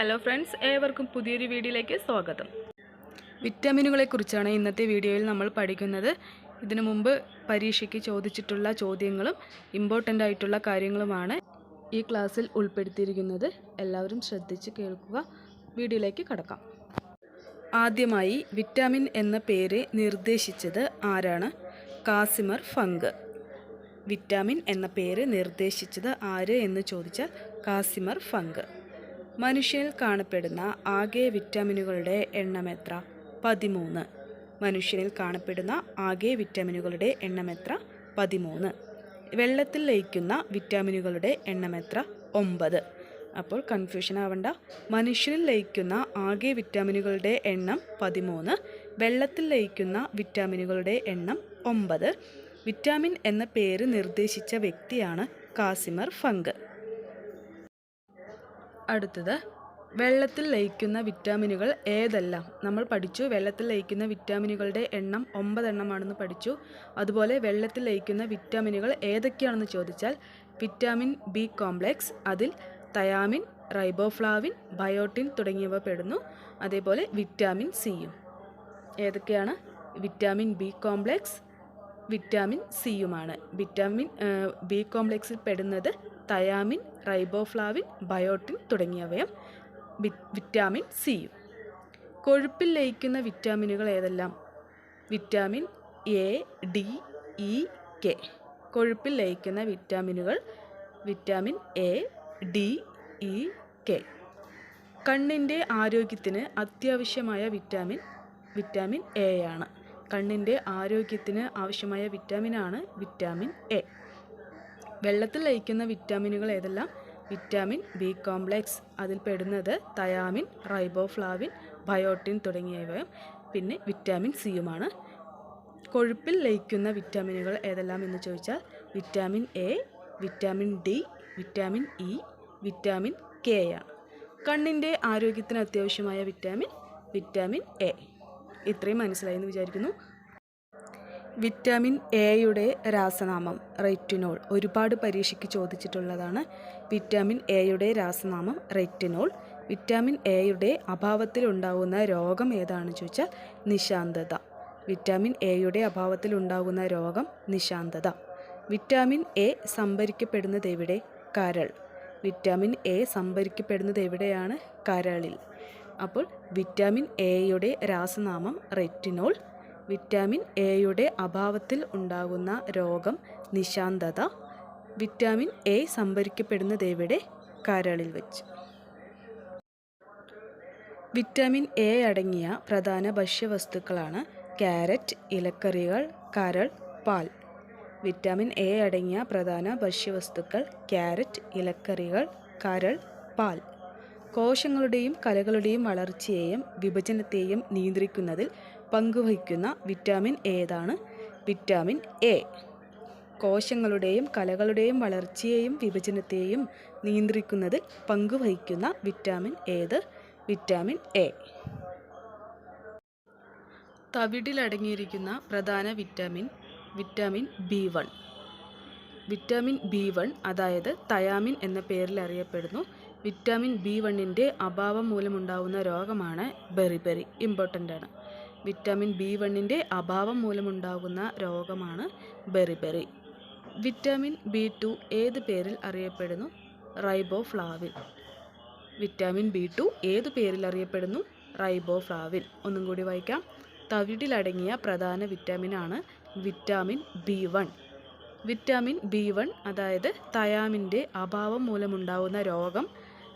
Hello friends ഏവർക്കും പുതിയൊരു വീഡിയോയിലേക്ക് സ്വാഗതം. വിറ്റാമിനുകളെക്കുറിച്ചാണ് ഇന്നത്തെ വീഡിയോയിൽ നമ്മൾ പഠിക്കുന്നത്. ഇതിനു മുമ്പ് പരീക്ഷയ്ക്ക് ചോദിച്ചിട്ടുള്ള ചോദ്യങ്ങളും ഇമ്പോർട്ടന്റ് ആയിട്ടുള്ള കാര്യങ്ങളുമാണ് ഈ ക്ലാസ്സിൽ ഉൾപ്പെടുത്തിയിരിക്കുന്നത്. എല്ലാവരും ശ്രദ്ധിച്ച് കേൾക്കുക. വീഡിയോയിലേക്ക് കടക്കാം. ആദ്യമായി വിറ്റാമിൻ എന്ന പേര് നിർദ്ദേശിച്ചത് ആരാണ്? Casimir funk. വിറ്റാമിൻ എന്ന പേര് നിർദ്ദേശിച്ചത് ആര് എന്ന് ചോദിച്ചാൽ കാസിമർ ഫങ്ക്. മനുഷ്യനിൽ കാണപ്പെടുന്ന ആകെ വിറ്റാമിനുകളുടെ എണ്ണം എത്ര? പതിമൂന്ന്. മനുഷ്യനിൽ കാണപ്പെടുന്ന ആകെ വിറ്റാമിനുകളുടെ എണ്ണം എത്ര? പതിമൂന്ന്. വെള്ളത്തിൽ ലയിക്കുന്ന വിറ്റാമിനുകളുടെ എണ്ണം എത്ര? ഒമ്പത്. അപ്പോൾ കൺഫ്യൂഷൻ ആവണ്ട. മനുഷ്യനിൽ ലയിക്കുന്ന ആകെ വിറ്റാമിനുകളുടെ എണ്ണം പതിമൂന്ന്. വെള്ളത്തിൽ ലയിക്കുന്ന വിറ്റാമിനുകളുടെ എണ്ണം ഒമ്പത്. വിറ്റാമിൻ എന്ന പേര് നിർദ്ദേശിച്ച വ്യക്തിയാണ് കാസിമർ ഫങ്ക്. അടുത്തത് വെള്ളത്തിൽ ലയിക്കുന്ന വിറ്റാമിനുകൾ ഏതെല്ലാം? നമ്മൾ പഠിച്ചു വെള്ളത്തിൽ ലയിക്കുന്ന വിറ്റാമിനുകളുടെ എണ്ണം ഒമ്പതെണ്ണമാണെന്ന് പഠിച്ചു. അതുപോലെ വെള്ളത്തിൽ ലയിക്കുന്ന വിറ്റാമിനുകൾ ഏതൊക്കെയാണെന്ന് ചോദിച്ചാൽ വിറ്റാമിൻ ബി കോംപ്ലെക്സ് അതിൽ തയാമിൻ റൈബോഫ്ലാവിൻ ബയോട്ടിൻ തുടങ്ങിയവ പെടുന്നു. അതേപോലെ വിറ്റാമിൻ സിയും. ഏതൊക്കെയാണ്? വിറ്റാമിൻ ബി കോംപ്ലെക്സ് വിറ്റാമിൻ സിയുമാണ്. വിറ്റാമിൻ ബി കോംപ്ലെക്സിൽ പെടുന്നത് തയാമിൻ റൈബോഫ്ലാവിൻ ബയോട്ടിൻ തുടങ്ങിയവയും വിറ്റാമിൻ സിയും കൊഴുപ്പിൽ ലയിക്കുന്ന വിറ്റാമിനുകൾ ഏതെല്ലാം? Vitamin A D E K. കൊഴുപ്പിൽ ലയിക്കുന്ന വിറ്റാമിനുകൾ vitamin A D E K. കണ്ണിന്റെ ആരോഗ്യത്തിന് അത്യാവശ്യമായ വിറ്റാമിൻ വിറ്റാമിൻ എ ആണ്. കണ്ണിന്റെ ആരോഗ്യത്തിന് ആവശ്യമായ വിറ്റാമിനാണ് വിറ്റാമിൻ എ. വെള്ളത്തിൽ ലയിക്കുന്ന വിറ്റാമിനുകൾ ഏതെല്ലാം? വിറ്റാമിൻ ബി കോംപ്ലെക്സ് അതിൽ പെടുന്നത് തയാമിൻ റൈബോഫ്ലാവിൻ ബയോട്ടിൻ തുടങ്ങിയവയും പിന്നെ വിറ്റാമിൻ സിയുമാണ്. കൊഴുപ്പിൽ ലയിക്കുന്ന വിറ്റാമിനുകൾ ഏതെല്ലാം എന്ന് ചോദിച്ചാൽ vitamin A vitamin D vitamin E vitamin K ആണ് കണ്ണിന്റെ ആരോഗ്യത്തിന് അത്യാവശ്യമായ വിറ്റാമിൻ വിറ്റാമിൻ എ. ഇത്രയും മനസ്സിലായി എന്ന് വിചാരിക്കുന്നു. വിറ്റാമിൻ എയുടെ രാസനാമം റെറ്റിനോൾ. ഒരുപാട് പരീക്ഷയ്ക്ക് ചോദിച്ചിട്ടുള്ളതാണ്. വിറ്റാമിൻ എയുടെ രാസനാമം റെറ്റിനോൾ. വിറ്റാമിൻ എയുടെ അഭാവത്തിൽ ഉണ്ടാകുന്ന രോഗം ഏതാണെന്ന് ചോദിച്ചാൽ നിശാന്തത. വിറ്റാമിൻ എയുടെ അഭാവത്തിൽ ഉണ്ടാകുന്ന രോഗം നിശാന്തത. വിറ്റാമിൻ എ സംഭരിക്കപ്പെടുന്നത് എവിടെ? കരൾ. വിറ്റാമിൻ എ സംഭരിക്കപ്പെടുന്നത് എവിടെയാണ്? കരളിൽ. അപ്പോൾ വിറ്റാമിൻ എയുടെ രാസനാമം റെറ്റിനോൾ. വിറ്റാമിൻ എയുടെ അഭാവത്തിൽ ഉണ്ടാകുന്ന രോഗം നിശാന്തത. വിറ്റാമിൻ എ സംഭരിക്കപ്പെടുന്നത് എവിടെ കരളിൽ വെച്ച്. വിറ്റാമിൻ എ അടങ്ങിയ പ്രധാന ഭക്ഷ്യവസ്തുക്കളാണ് ക്യാരറ്റ് ഇലക്കറികൾ കരൾ പാൽ. വിറ്റാമിൻ എ അടങ്ങിയ പ്രധാന ഭക്ഷ്യവസ്തുക്കൾ ക്യാരറ്റ് ഇലക്കറികൾ കരൾ പാൽ. കോശങ്ങളുടെയും കലകളുടെയും വളർച്ചയെയും വിഭജനത്തെയും നിയന്ത്രിക്കുന്നതിൽ പങ്കുവഹിക്കുന്ന വിറ്റാമിൻ ഏതാണ്? Vitamin A. കോശങ്ങളുടെയും കലകളുടെയും വളർച്ചയെയും വിഭജനത്തെയും നിയന്ത്രിക്കുന്നതിൽ പങ്കുവഹിക്കുന്ന വിറ്റാമിൻ ഏത്? Vitamin A. തവിടിലടങ്ങിയിരിക്കുന്ന പ്രധാന vitamin vitamin B one. Vitamin B one അതായത് തയാമിൻ എന്ന പേരിൽ അറിയപ്പെടുന്നു. വിറ്റാമിൻ ബി വണ്ണിന്റെ അഭാവം മൂലമുണ്ടാകുന്ന രോഗമാണ് ബെറിബെറി ഇമ്പോർട്ടന്റ് ആണ്. വിറ്റാമിൻ ബി വണ്ണിന്റെ അഭാവം മൂലമുണ്ടാകുന്ന രോഗമാണ് ബെറിബെറി വിറ്റാമിൻ ബി ടു ഏത് പേരിൽ അറിയപ്പെടുന്നു? റൈബോഫ്ലാവിൻ. വിറ്റാമിൻ ബി ടു ഏത് പേരിൽ അറിയപ്പെടുന്നു? റൈബോഫ്ലാവിൻ. ഒന്നും കൂടി വായിക്കാം. തവിടിലടങ്ങിയ പ്രധാന വിറ്റാമിനാണ് vitamin B one. Vitamin B one അതായത് തയാമിന്റെ അഭാവം മൂലമുണ്ടാകുന്ന രോഗം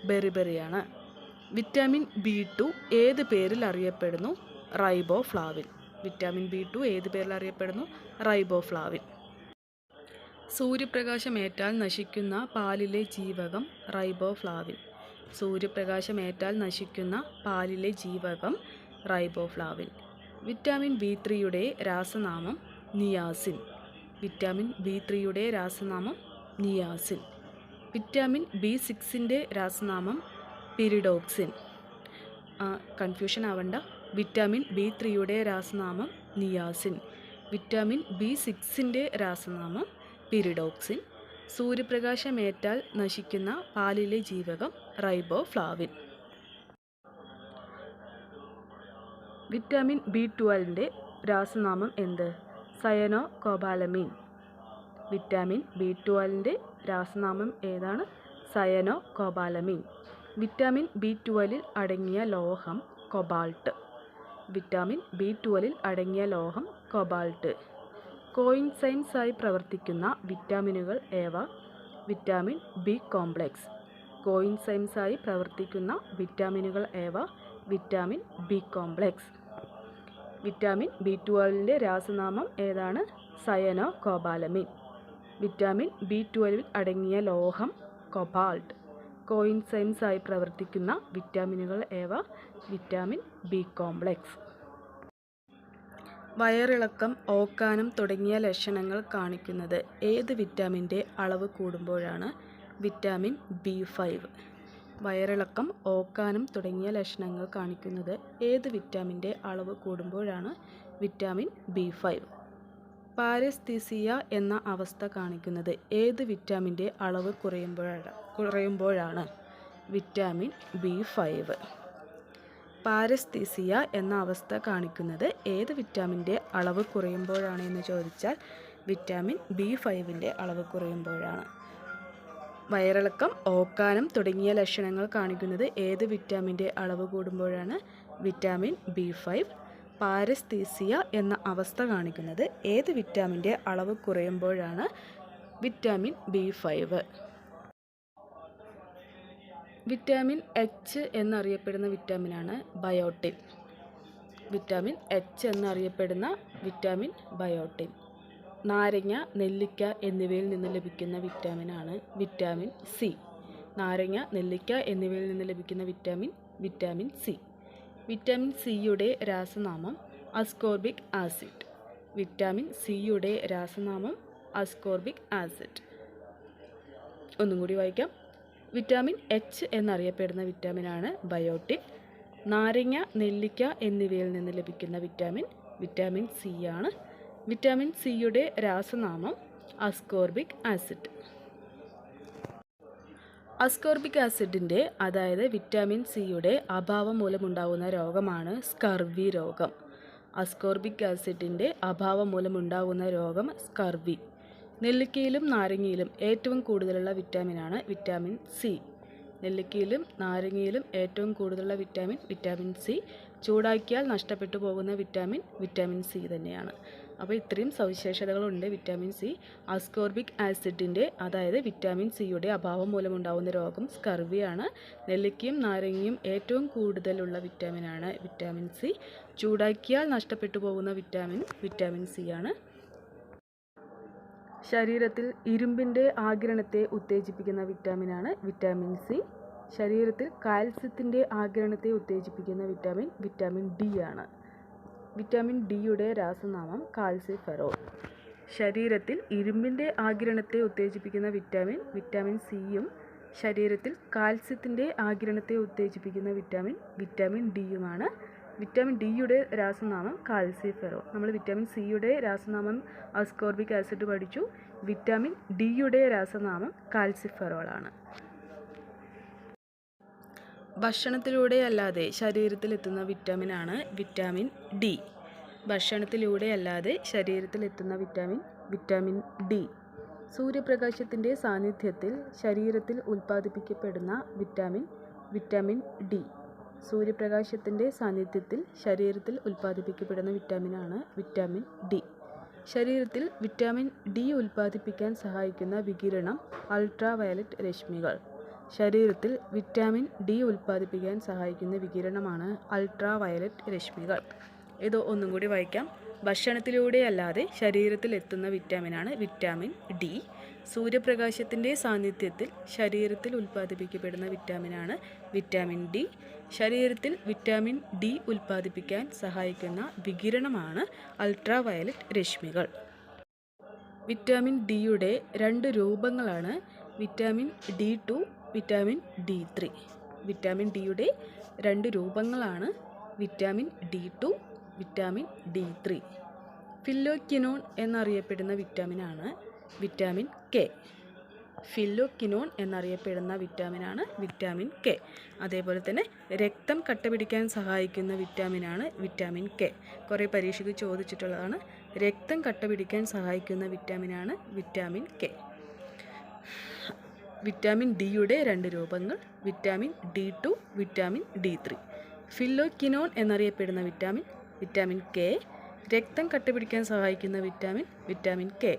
ബെറിബെറിയാണ്. വിറ്റാമിൻ ബി ടു ഏത് പേരിൽ അറിയപ്പെടുന്നു? Riboflavin vitamin B two ഏത് പേരിൽ അറിയപ്പെടുന്നു? റൈബോ ഫ്ലാവിൻ സൂര്യപ്രകാശമേറ്റാൽ നശിക്കുന്ന പാലിലെ ജീവകം റൈബോ ഫ്ലാവിൻ സൂര്യപ്രകാശമേറ്റാൽ നശിക്കുന്ന പാലിലെ ജീവകം റൈബോ ഫ്ലാവിൻ വിറ്റാമിൻ ബി ത്രീയുടെ രാസനാമം നിയാസിൻ. വിറ്റാമിൻ ബി ത്രീയുടെ രാസനാമം നിയാസിൻ. വിറ്റാമിൻ ബി സിക്സിന്റെ രാസനാമം പിരിഡോക്സിൻ കൺഫ്യൂഷൻ ആവണ്ട. വിറ്റാമിൻ ബി ത്രീയുടെ രാസനാമം നിയാസിൻ വിറ്റാമിൻ ബി സിക്സിന്റെ രാസനാമം പിരിഡോക്സിൻ സൂര്യപ്രകാശമേറ്റാൽ നശിക്കുന്ന പാലിലെ ജീവകം റൈബോഫ്ലാവിൻ വിറ്റാമിൻ ബി ട്വൽവിന്റെ രാസനാമം എന്ത്? സയനോ കോബാലമീൻ വിറ്റാമിൻ ബി ട്വൽവിന്റെ രാസനാമം ഏതാണ്? സയനോ കോബാലമീൻ വിറ്റാമിൻ ബി ട്വൽവിൽ അടങ്ങിയ ലോഹം കൊബാൾട്ട്. വിറ്റാമിൻ ബി ട്വൽവിൽ അടങ്ങിയ ലോഹം കൊബാൾട്ട്. കോയിൻസൈൻസായി പ്രവർത്തിക്കുന്ന വിറ്റാമിനുകൾ ഏവ? Vitamin B complex. കോയിൻസൈൻസായി പ്രവർത്തിക്കുന്ന വിറ്റാമിനുകൾ ഏവ? Vitamin B complex. Vitamin B ട്വൽവിന്റെ രാസനാമം ഏതാണ്? സയനോ കോബാലമിൻ വിറ്റാമിൻ ബി ട്വൽവിൽ അടങ്ങിയ ലോഹം കൊബാൾട്ട്. കോയിൻസൈൻസായി പ്രവർത്തിക്കുന്ന വിറ്റാമിനുകൾ ഏവ? Vitamin B complex. വയറിളക്കം ഓക്കാനം തുടങ്ങിയ ലക്ഷണങ്ങൾ കാണിക്കുന്നത് ഏത് വിറ്റാമിന്റെ അളവ് കൂടുമ്പോഴാണ്? Vitamin B five. വയറിളക്കം ഓക്കാനം തുടങ്ങിയ ലക്ഷണങ്ങൾ കാണിക്കുന്നത് ഏത് വിറ്റാമിന്റെ അളവ് കൂടുമ്പോഴാണ്? Vitamin B five. പാരസ്തീസിയ എന്ന അവസ്ഥ കാണിക്കുന്നത് ഏത് വിറ്റാമിന്റെ അളവ് കുറയുമ്പോഴാണ് കുറയുമ്പോഴാണ്? Vitamin B five. പാരസ്തീസിയ എന്ന അവസ്ഥ കാണിക്കുന്നത് ഏത് വിറ്റാമിന്റെ അളവ് കുറയുമ്പോഴാണ് എന്ന് ചോദിച്ചാൽ വിറ്റാമിൻ ബി ഫൈവിന്റെ അളവ് കുറയുമ്പോഴാണ്. വയറിളക്കം ഓക്കാനം തുടങ്ങിയ ലക്ഷണങ്ങൾ കാണിക്കുന്നത് ഏത് വിറ്റാമിന്റെ അളവ് കൂടുമ്പോഴാണ്? വിറ്റാമിൻ ബി ഫൈവ് പാരസ്തീസിയ എന്ന അവസ്ഥ കാണിക്കുന്നത് ഏത് വിറ്റാമിന്റെ അളവ് കുറയുമ്പോഴാണ്? Vitamin B five. Vitamin H എന്നറിയപ്പെടുന്ന വിറ്റാമിനാണ് ബയോട്ടിൻ. വിറ്റാമിൻ എച്ച് എന്നറിയപ്പെടുന്ന വിറ്റാമിൻ ബയോട്ടിൻ. നാരങ്ങ നെല്ലിക്ക എന്നിവയിൽ നിന്ന് ലഭിക്കുന്ന വിറ്റാമിനാണ് വിറ്റാമിൻ സി. നാരങ്ങ നെല്ലിക്ക എന്നിവയിൽ നിന്ന് ലഭിക്കുന്ന വിറ്റാമിൻ വിറ്റാമിൻ സി. വിറ്റാമിൻ സിയുടെ രാസനാമം അസ്കോർബിക് ആസിഡ്. വിറ്റാമിൻ സിയുടെ രാസനാമം അസ്കോർബിക് ആസിഡ്. ഒന്നും കൂടി വായിക്കാം. വിറ്റാമിൻ എച്ച് എന്നറിയപ്പെടുന്ന വിറ്റാമിനാണ് ബയോട്ടിക് നാരങ്ങ നെല്ലിക്ക എന്നിവയിൽ നിന്ന് ലഭിക്കുന്ന വിറ്റാമിൻ വിറ്റാമിൻ സി ആണ്. വിറ്റാമിൻ സിയുടെ രാസനാമം അസ്കോർബിക് ആസിഡ്. അസ്കോർബിക് ആസിഡിന്റെ അതായത് വിറ്റാമിൻ സിയുടെ അഭാവം മൂലമുണ്ടാകുന്ന രോഗമാണ് സ്കർവി രോഗം. അസ്കോർബിക് ആസിഡിന്റെ അഭാവം മൂലമുണ്ടാകുന്ന രോഗം സ്കർവി. നെല്ലിക്കയിലും നാരങ്ങയിലും ഏറ്റവും കൂടുതലുള്ള വിറ്റാമിനാണ് വിറ്റാമിൻ സി. നെല്ലിക്കയിലും നാരങ്ങയിലും ഏറ്റവും കൂടുതലുള്ള വിറ്റാമിൻ വിറ്റാമിൻ സി. ചൂടാക്കിയാൽ നഷ്ടപ്പെട്ടു പോകുന്ന വിറ്റാമിൻ വിറ്റാമിൻ സി തന്നെയാണ്. അപ്പോൾ ഇത്രയും സവിശേഷതകളുണ്ട് വിറ്റാമിൻ സി. അസ്കോർബിക് ആസിഡിന്റെ അതായത് വിറ്റാമിൻ സിയുടെ അഭാവം മൂലമുണ്ടാകുന്ന രോഗം സ്കർവിയാണ് നെല്ലിക്കയും നാരങ്ങയും ഏറ്റവും കൂടുതലുള്ള വിറ്റാമിനാണ് വിറ്റാമിൻ സി. ചൂടാക്കിയാൽ നഷ്ടപ്പെട്ടു പോകുന്ന വിറ്റാമിൻ വിറ്റാമിൻ സി ആണ്. ശരീരത്തിൽ ഇരുമ്പിന്റെ ആഗിരണത്തെ ഉത്തേജിപ്പിക്കുന്ന വിറ്റാമിനാണ് വിറ്റാമിൻ സി. ശരീരത്തിൽ കാൽസ്യത്തിന്റെ ആഗിരണത്തെ ഉത്തേജിപ്പിക്കുന്ന വിറ്റാമിൻ വിറ്റാമിൻ ഡി ആണ്. വിറ്റാമിൻ ഡിയുടെ രാസനാമം കാൽസിഫെറോൾ ശരീരത്തിൽ ഇരുമ്പിന്റെ ആഗിരണത്തെ ഉത്തേജിപ്പിക്കുന്ന വിറ്റാമിൻ വിറ്റാമിൻ സിയും ശരീരത്തിൽ കാൽസ്യത്തിന്റെ ആഗിരണത്തെ ഉത്തേജിപ്പിക്കുന്ന വിറ്റാമിൻ വിറ്റാമിൻ ഡിയുമാണ് വിറ്റാമിൻ ഡിയുടെ രാസനാമം കാൽസിഫെറോൾ നമ്മൾ വിറ്റാമിൻ സിയുടെ രാസനാമം അസ്കോർബിക് ആസിഡ് പഠിച്ചു. വിറ്റാമിൻ ഡിയുടെ രാസനാമം കാൽസിഫെറോൾ ആണ് ഭക്ഷണത്തിലൂടെ അല്ലാതെ ശരീരത്തിൽ എത്തുന്ന വിറ്റാമിനാണ് വിറ്റാമിൻ ഡി ഭക്ഷണത്തിലൂടെ അല്ലാതെ ശരീരത്തിൽ എത്തുന്ന വിറ്റാമിൻ വിറ്റാമിൻ ഡി സൂര്യപ്രകാശത്തിന്റെ സാന്നിധ്യത്തിൽ ശരീരത്തിൽ ഉൽപ്പാദിപ്പിക്കപ്പെടുന്ന വിറ്റാമിൻ വിറ്റാമിൻ ഡി സൂര്യപ്രകാശത്തിന്റെ സാന്നിധ്യത്തിൽ ശരീരത്തിൽ ഉൽപ്പാദിപ്പിക്കപ്പെടുന്ന വിറ്റാമിനാണ് വിറ്റാമിൻ ഡി ശരീരത്തിൽ വിറ്റാമിൻ ഡി ഉൽപ്പാദിപ്പിക്കാൻ സഹായിക്കുന്ന വികിരണം അൾട്രാവയലറ്റ് രശ്മികൾ. ശരീരത്തിൽ വിറ്റാമിൻ ഡി ഉൽപ്പാദിപ്പിക്കാൻ സഹായിക്കുന്ന വികിരണമാണ് അൾട്രാ വയലറ്റ് രശ്മികൾ. ഇത് ഒന്നും കൂടി വായിക്കാം. ഭക്ഷണത്തിലൂടെയല്ലാതെ ശരീരത്തിൽ എത്തുന്ന വിറ്റാമിനാണ് വിറ്റാമിൻ ഡി. സൂര്യപ്രകാശത്തിന്റെ സാന്നിധ്യത്തിൽ ശരീരത്തിൽ ഉൽപ്പാദിപ്പിക്കപ്പെടുന്ന വിറ്റാമിനാണ് വിറ്റാമിൻ ഡി. ശരീരത്തിൽ വിറ്റാമിൻ ഡി ഉൽപ്പാദിപ്പിക്കാൻ സഹായിക്കുന്ന വികിരണമാണ് അൾട്രാ വയലറ്റ് രശ്മികൾ. വിറ്റാമിൻ ഡിയുടെ രണ്ട് രൂപങ്ങളാണ്. Vitamin D two vitamin D three. Vitamin ഡിയുടെ രണ്ട് രൂപങ്ങളാണ് vitamin D two vitamin D three. Phylloquinone എന്നറിയപ്പെടുന്ന വിറ്റാമിനാണ് വിറ്റാമിൻ കെ. ഫില്ലോക്കിനോൺ എന്നറിയപ്പെടുന്ന വിറ്റാമിനാണ് വിറ്റാമിൻ കെ. അതേപോലെ തന്നെ രക്തം കട്ടപിടിക്കാൻ സഹായിക്കുന്ന വിറ്റാമിനാണ് വിറ്റാമിൻ കെ. കുറേ പരീക്ഷയ്ക്ക് ചോദിച്ചിട്ടുള്ളതാണ്. രക്തം കട്ടപിടിക്കാൻ സഹായിക്കുന്ന വിറ്റാമിനാണ് വിറ്റാമിൻ കെ. വിറ്റാമിൻ ഡിയുടെ രണ്ട് രൂപങ്ങൾ vitamin D two vitamin D three. Phylloquinone എന്നറിയപ്പെടുന്ന വിറ്റാമിൻ വിറ്റാമിൻ കെ രക്തം കട്ടപിടിക്കാൻ സഹായിക്കുന്ന വിറ്റാമിൻ വിറ്റാമിൻ കെ.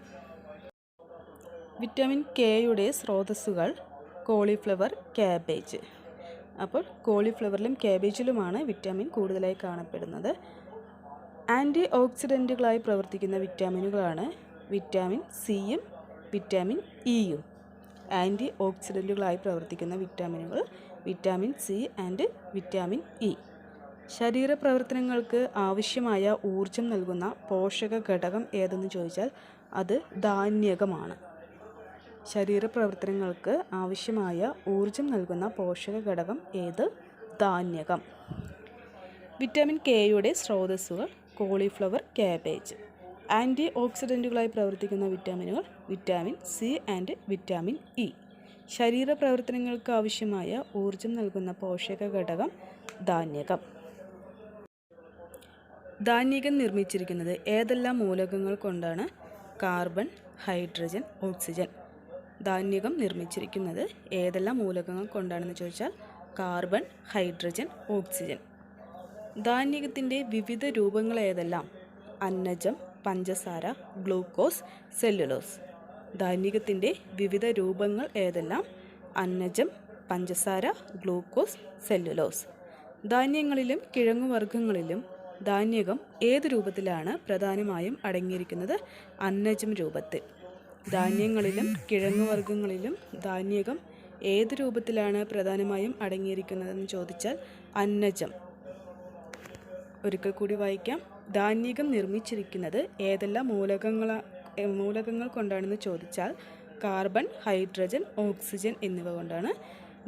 വിറ്റാമിൻ കെയുടെ സ്രോതസ്സുകൾ കോളിഫ്ലവർ ക്യാബേജ് അപ്പോൾ കോളിഫ്ലവറിലും ക്യാബേജിലുമാണ് വിറ്റാമിൻ കൂടുതലായി കാണപ്പെടുന്നത്. ആന്റി ഓക്സിഡന്റുകളായി പ്രവർത്തിക്കുന്ന വിറ്റാമിനുകളാണ് വിറ്റാമിൻ സിയും വിറ്റാമിൻ ഇയും. ആന്റി ഓക്സിഡന്റുകളായി പ്രവർത്തിക്കുന്ന വിറ്റാമിനുകൾ vitamin C and vitamin E. ശരീരപ്രവർത്തനങ്ങൾക്ക് ആവശ്യമായ ഊർജം നൽകുന്ന പോഷക ഘടകം ഏതെന്ന് ചോദിച്ചാൽ അത് ധാന്യകമാണ്. ശരീരപ്രവർത്തനങ്ങൾക്ക് ആവശ്യമായ ഊർജം നൽകുന്ന പോഷക ഘടകം ഏത്? ധാന്യകം. വിറ്റാമിൻ കെയുടെ സ്രോതസ്സുകൾ കോളിഫ്ലവർ ക്യാബേജ്. ആന്റി ഓക്സിഡന്റുകളായി പ്രവർത്തിക്കുന്ന വിറ്റാമിനുകൾ vitamin C and vitamin E. ശരീര പ്രവർത്തനങ്ങൾക്ക് ആവശ്യമായ ഊർജം നൽകുന്ന പോഷക ഘടകം ധാന്യകം. ധാന്യകം നിർമ്മിച്ചിരിക്കുന്നത് ഏതെല്ലാം മൂലകങ്ങൾ കൊണ്ടാണ്? Carbon hydrogen oxygen. ധാന്യകം നിർമ്മിച്ചിരിക്കുന്നത് ഏതെല്ലാം മൂലകങ്ങൾ കൊണ്ടാണെന്ന് ചോദിച്ചാൽ കാർബൺ ഹൈഡ്രജൻ ഓക്സിജൻ. ധാന്യകത്തിന്റെ വിവിധ രൂപങ്ങൾ ഏതെല്ലാം? അന്നജം പഞ്ചസാര ഗ്ലൂക്കോസ് സെല്ലുലോസ്. ധാന്യത്തിന്റെ വിവിധ രൂപങ്ങൾ ഏതെല്ലാം? അന്നജം പഞ്ചസാര ഗ്ലൂക്കോസ് സെല്ലുലോസ്. ധാന്യങ്ങളിലും കിഴങ്ങുവർഗങ്ങളിലും ധാന്യകം ഏത് രൂപത്തിലാണ് പ്രധാനമായും അടങ്ങിയിരിക്കുന്നത്? അന്നജം രൂപത്തിൽ. ധാന്യങ്ങളിലും കിഴങ്ങുവർഗങ്ങളിലും ധാന്യകം ഏത് രൂപത്തിലാണ് പ്രധാനമായും അടങ്ങിയിരിക്കുന്നതെന്ന് ചോദിച്ചാൽ അന്നജം. ഒരിക്കൽ കൂടി വായിക്കാം. ധാന്യകം നിർമ്മിച്ചിരിക്കുന്നത് ഏതെല്ലാം മൂലകങ്ങൾ മൂലകങ്ങൾ കൊണ്ടാണെന്ന് ചോദിച്ചാൽ കാർബൺ ഹൈഡ്രജൻ ഓക്സിജൻ എന്നിവ കൊണ്ടാണ്.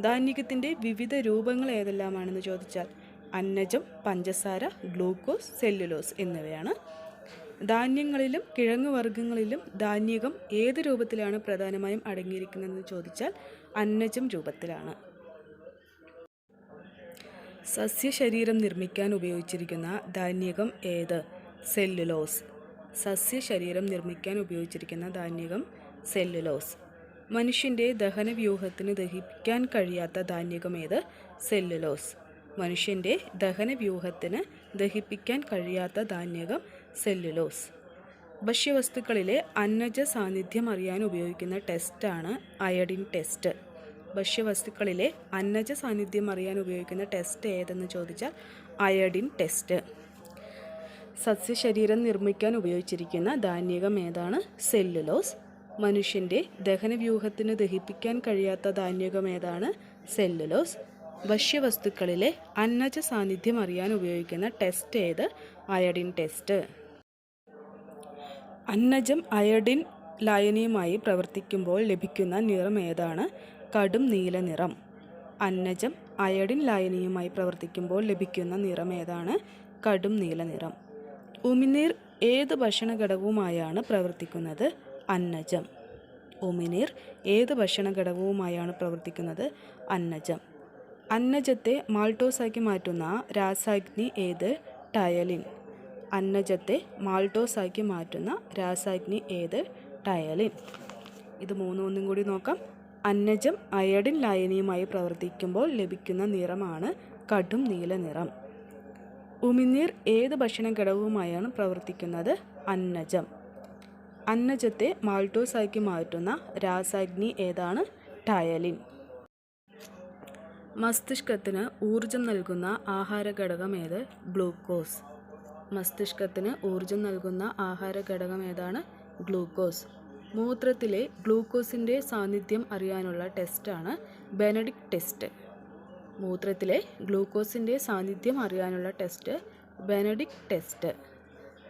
ധാന്യകത്തിന്റെ വിവിധ രൂപങ്ങൾ ഏതെല്ലാമാണെന്ന് ചോദിച്ചാൽ അന്നജം പഞ്ചസാര ഗ്ലൂക്കോസ് സെല്ലുലോസ് എന്നിവയാണ്. ധാന്യങ്ങളിലും കിഴങ്ങ് കിഴങ്ങുവർഗങ്ങളിലും ധാന്യകം ഏത് രൂപത്തിലാണ് പ്രധാനമായും അടങ്ങിയിരിക്കുന്നതെന്ന് ചോദിച്ചാൽ അന്നജം രൂപത്തിലാണ്. സസ്യശരീരം നിർമ്മിക്കാൻ ഉപയോഗിച്ചിരിക്കുന്ന ധാന്യകം ഏത്? സെല്ലുലോസ്. സസ്യശരീരം നിർമ്മിക്കാൻ ഉപയോഗിച്ചിരിക്കുന്ന ധാന്യകം സെല്ലുലോസ്. മനുഷ്യന്റെ ദഹനവ്യൂഹത്തിന് ദഹിപ്പിക്കാൻ കഴിയാത്ത ധാന്യകം ഏത്? സെല്ലുലോസ്. മനുഷ്യന്റെ ദഹനവ്യൂഹത്തിന് ദഹിപ്പിക്കാൻ കഴിയാത്ത ധാന്യകം സെല്ലുലോസ്. ഭക്ഷ്യവസ്തുക്കളിലെ അന്നജ സാന്നിധ്യം അറിയാൻ ഉപയോഗിക്കുന്ന ടെസ്റ്റാണ് അയഡിൻ ടെസ്റ്റ്. ഭക്ഷ്യവസ്തുക്കളിലെ അന്നജ സാന്നിധ്യം അറിയാൻ ഉപയോഗിക്കുന്ന ടെസ്റ്റ് ഏതെന്ന് ചോദിച്ചാൽ അയഡിൻ ടെസ്റ്റ് സസ്യശരീരം നിർമ്മിക്കാൻ ഉപയോഗിച്ചിരിക്കുന്ന ധാന്യകം ഏതാണ്? സെല്ലുലോസ് മനുഷ്യന്റെ ദഹനവ്യൂഹത്തിന് ദഹിപ്പിക്കാൻ കഴിയാത്ത ധാന്യകം ഏതാണ്? സെല്ലുലോസ് ഭക്ഷ്യവസ്തുക്കളിലെ അന്നജ സാന്നിധ്യം അറിയാൻ ഉപയോഗിക്കുന്ന ടെസ്റ്റ് ഏത്? അയഡിൻ ടെസ്റ്റ് അന്നജം അയഡിൻ ലായനിയുമായി പ്രവർത്തിക്കുമ്പോൾ ലഭിക്കുന്ന നിറം ഏതാണ്? കടും നീല നിറം. അന്നജം അയഡിൻ ലായനിയുമായി പ്രവർത്തിക്കുമ്പോൾ ലഭിക്കുന്ന നിറം ഏതാണ്? കടും നീല നിറം. ഉമിനീർ ഏത് ഭക്ഷണ ഘടകവുമായാണ് പ്രവർത്തിക്കുന്നത്? അന്നജം. ഉമിനീർ ഏത് ഭക്ഷണ ഘടകവുമായാണ് പ്രവർത്തിക്കുന്നത്? അന്നജം. അന്നജത്തെ മാൾട്ടോസാക്കി മാറ്റുന്ന രാസാഗ്നി ഏത്? ടയലിൻ. അന്നജത്തെ മാൾട്ടോസാക്കി മാറ്റുന്ന രാസാഗ്നി ഏത്? ടയലിൻ. ഇത് മൂന്നും ഒന്നും കൂടി നോക്കാം. അന്നജം അയഡിൻ ലായനിയുമായി പ്രവർത്തിക്കുമ്പോൾ ലഭിക്കുന്ന നിറമാണ് കടും നീല നിറം. ഉമിനീർ ഏത് ഭക്ഷണ ഘടകവുമായാണ് പ്രവർത്തിക്കുന്നത്? അന്നജം. അന്നജത്തെ മാൾട്ടോസാക്കി മാറ്റുന്ന രാസാഗ്നി ഏതാണ്? ടയലിൻ. മസ്തിഷ്കത്തിന് ഊർജം നൽകുന്ന ആഹാര ഘടകം ഏത്? ഗ്ലൂക്കോസ്. മസ്തിഷ്കത്തിന് ഊർജം നൽകുന്ന ആഹാര ഘടകം ഏതാണ്? ഗ്ലൂക്കോസ്. മൂത്രത്തിലെ ഗ്ലൂക്കോസിന്റെ സാന്നിധ്യം അറിയാനുള്ള ടെസ്റ്റാണ് ബെനഡിക് ടെസ്റ്റ്. മൂത്രത്തിലെ ഗ്ലൂക്കോസിന്റെ സാന്നിധ്യം അറിയാനുള്ള ടെസ്റ്റ് ബെനഡിക് ടെസ്റ്റ്.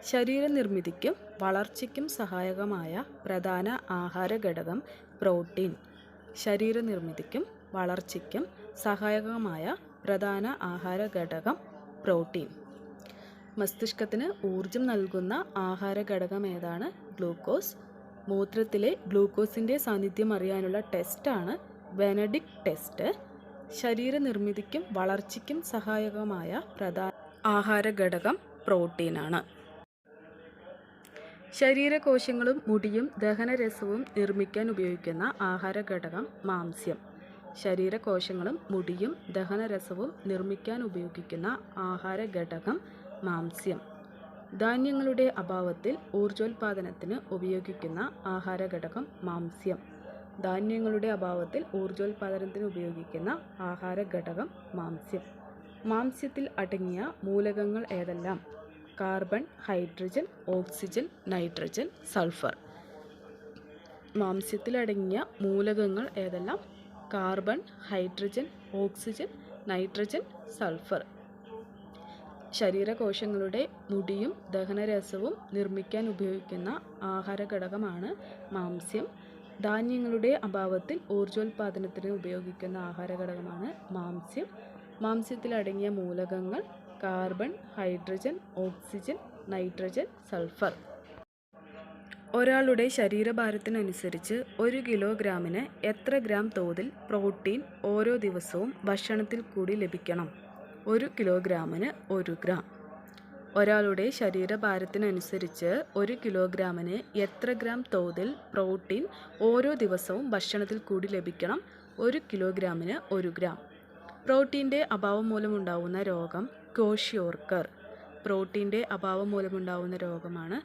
ശരീരനിർമ്മിതിക്കും വളർച്ചയ്ക്കും സഹായകമായ പ്രധാന ആഹാര ഘടകം പ്രോട്ടീൻ. ശരീരനിർമ്മിതിക്കും വളർച്ചയ്ക്കും സഹായകമായ പ്രധാന ആഹാര ഘടകം പ്രോട്ടീൻ. മസ്തിഷ്കത്തിന് ഊർജം നൽകുന്ന ആഹാര ഘടകം ഏതാണ് ഗ്ലൂക്കോസ്? മൂത്രത്തിലെ ഗ്ലൂക്കോസിന്റെ സാന്നിധ്യം അറിയാനുള്ള ടെസ്റ്റാണ് വെനഡിക് ടെസ്റ്റ്. ശരീരനിർമ്മിതിക്കും വളർച്ചയ്ക്കും സഹായകമായ പ്രധാന ആഹാര ഘടകം പ്രോട്ടീനാണ്. ശരീരകോശങ്ങളും മുടിയും ദഹനരസവും നിർമ്മിക്കാൻ ഉപയോഗിക്കുന്ന ആഹാര ഘടകം മാംസ്യം. ശരീരകോശങ്ങളും മുടിയും ദഹനരസവും നിർമ്മിക്കാൻ ഉപയോഗിക്കുന്ന ആഹാര ഘടകം മാംസ്യം. ധാന്യങ്ങളുടെ അഭാവത്തിൽ ഊർജോൽപാദനത്തിന് ഉപയോഗിക്കുന്ന ആഹാര ഘടകം മാംസ്യം. ധാന്യങ്ങളുടെ അഭാവത്തിൽ ഊർജോൽപാദനത്തിന് ഉപയോഗിക്കുന്ന ആഹാര ഘടകം മാംസ്യം. മാംസ്യത്തിൽ അടങ്ങിയ മൂലകങ്ങൾ ഏതെല്ലാം? Carbon hydrogen oxygen nitrogen sulphur. മാംസ്യത്തിലടങ്ങിയ മൂലകങ്ങൾ ഏതെല്ലാം? Carbon hydrogen oxygen nitrogen sulphur. ശരീരകോശങ്ങളുടെ മുടിയും ദഹനരസവും നിർമ്മിക്കാൻ ഉപയോഗിക്കുന്ന ആഹാര ഘടകമാണ് മാംസ്യം. ധാന്യങ്ങളുടെ അഭാവത്തിൽ ഊർജോൽപാദനത്തിന് ഉപയോഗിക്കുന്ന ആഹാര ഘടകമാണ് മാംസ്യം മാംസ്യത്തിലടങ്ങിയ മൂലകങ്ങൾ carbon hydrogen oxygen nitrogen sulphur. ഒരാളുടെ ശരീരഭാരത്തിനനുസരിച്ച് ഒരു കിലോഗ്രാമിന് എത്ര ഗ്രാം തോതിൽ പ്രോട്ടീൻ ഓരോ ദിവസവും ഭക്ഷണത്തിൽ കൂടി ലഭിക്കണം? ഒരു കിലോഗ്രാമിന് ഒരു ഗ്രാം. ഒരാളുടെ ശരീരഭാരത്തിനനുസരിച്ച് ഒരു കിലോഗ്രാമിന് എത്ര ഗ്രാം തോതിൽ പ്രോട്ടീൻ ഓരോ ദിവസവും ഭക്ഷണത്തിൽ കൂടി ലഭിക്കണം? ഒരു കിലോഗ്രാമിന് ഒരു ഗ്രാം. പ്രോട്ടീന്റെ അഭാവം മൂലമുണ്ടാവുന്ന രോഗം കോഷിയോർക്കർ പ്രോട്ടീന്റെ അഭാവം മൂലമുണ്ടാവുന്ന രോഗമാണ്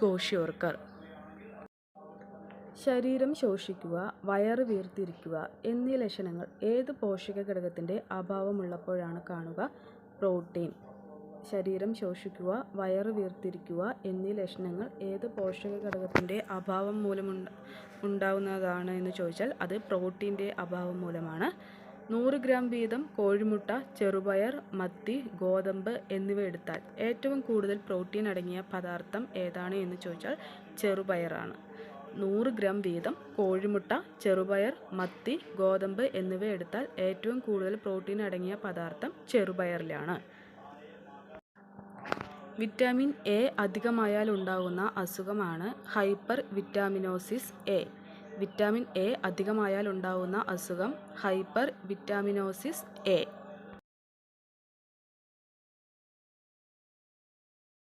കോഷ്യോർക്കർ ശരീരം ശോഷിക്കുക വയറ് വീർത്തിരിക്കുക എന്നീ ലക്ഷണങ്ങൾ ഏത് പോഷക ഘടകത്തിന്റെ അഭാവമുള്ളപ്പോഴാണ് കാണുക? പ്രോട്ടീൻ. ശരീരം ശോഷിക്കുക വയറ് വീർത്തിരിക്കുക എന്നീ ലക്ഷണങ്ങൾ ഏത് പോഷക ഘടകത്തിന്റെ അഭാവം മൂലമുണ്ട ഉണ്ടാവുന്നതാണ് എന്ന് ചോദിച്ചാൽ അത് പ്രോട്ടീന്റെ അഭാവം മൂലമാണ്. നൂറ് ഗ്രാം വീതം കോഴിമുട്ട ചെറുപയർ മത്തി ഗോതമ്പ് എന്നിവ എടുത്താൽ ഏറ്റവും കൂടുതൽ പ്രോട്ടീൻ അടങ്ങിയ പദാർത്ഥം ഏതാണ് എന്ന് ചോദിച്ചാൽ ചെറുപയറാണ്. നൂറ് ഗ്രാം വീതം കോഴിമുട്ട ചെറുപയർ മത്തി ഗോതമ്പ് എന്നിവ എടുത്താൽ ഏറ്റവും കൂടുതൽ പ്രോട്ടീൻ അടങ്ങിയ പദാർത്ഥം ചെറുപയറിലാണ്. വിറ്റാമിൻ എ അധികമായാൽ ഉണ്ടാകുന്ന അസുഖമാണ് hyper vitaminosis A. Vitamin A അധികമായാൽ ഉണ്ടാകുന്ന അസുഖം ഹൈപ്പർ വിറ്റാമിനോസിസ് എ.